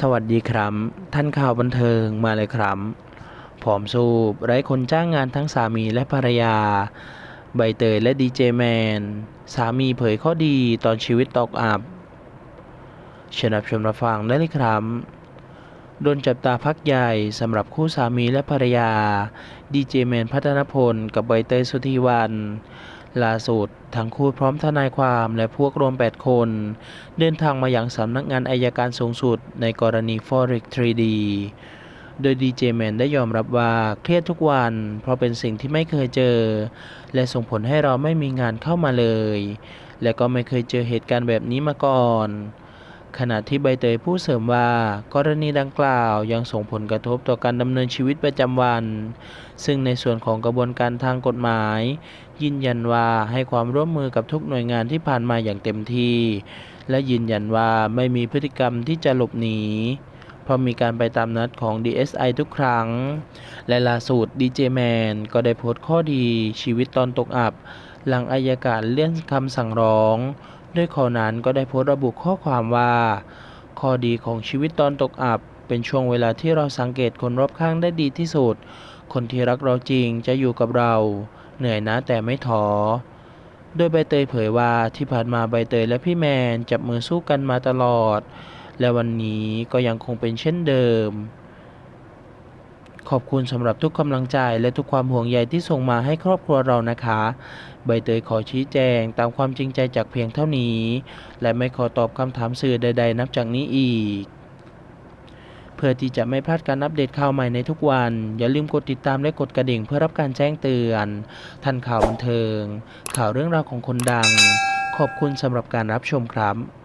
สวัสดีครับ ท่านข่าวบันเทิงมาเลยครับผอมสูบไร้คนจ้างงานทั้งสามีและภรรยา ใบเตยและดีเจแมน สามีเผยข้อดีตอนชีวิตตกอับเชิญรับชมรับฟังได้เลยครับโดนจับตาพักใหญ่สำหรับคู่สามีและภรรยา ดีเจแมนพัฒนพล กับใบเตยสุธีวัน ล่าสุดทั้งคู่พร้อมทนายความและพวกรวม 8 คน เดินทางมาอย่างสำนักงานอายการสูงสุดในกรณี Forex 3D โดยดีเจแมนได้ยอมรับว่าเครียดทุกวัน เพราะเป็นสิ่งที่ไม่เคยเจอ และส่งผลให้เราไม่มีงานเข้ามาเลย และก็ไม่เคยเจอเหตุการณ์แบบนี้มาก่อน ขณะที่ใบเตยผู้เสริมว่า กรณีดังกล่าวยังส่งผลกระทบต่อการดำเนินชีวิตประจำวัน ซึ่งในส่วนของกระบวนการทางกฎหมาย ยืนยันว่าให้ความร่วมมือกับทุกหน่วยงานที่ผ่านมาอย่างเต็มที่ และยืนยันว่าไม่มีพฤติกรรมที่จะหลบหนี เพราะมีการไปตามนัดของ DSI ทุกครั้ง และล่าสุดดีเจแมนก็ได้โพสต์ข้อดีชีวิตตอนตกอับ หลังอายการเลื่อนคำสั่งร้อง ด้วยข้อนั้นก็ได้โพสต์ระบุข้อความว่า ข้อดีของชีวิตตอนตกอับ เป็นช่วงเวลาที่เราสังเกตคนรอบข้างได้ดีที่สุด คนที่รักเราจริงจะอยู่กับเรา เหนื่อยนะแต่ไม่ท้อโดยใบเตยเผยว่าที่ผ่านมาใบเตยและพี่แมนจับมือสู้กันมาตลอด และวันนี้ก็ยังคงเป็นเช่นเดิม ขอบคุณสำหรับทุกกำลังใจและทุกความห่วงใยที่ส่งมาให้ครอบครัวเรานะคะ ใบเตยขอชี้แจงตามความจริงใจจากเพียงเท่านี้ และไม่ขอตอบคำถามสื่อใด ๆ นับจากนี้อีกเพื่อที่จะไม่พลาดการอัปเดตข่าวใหม่ในทุกวัน อย่าลืมกดติดตามและกดกระดิ่งเพื่อรับการแจ้งเตือน ทันข่าวบันเทิง ข่าวเรื่องราวของคนดัง ขอบคุณสำหรับการรับชมครับ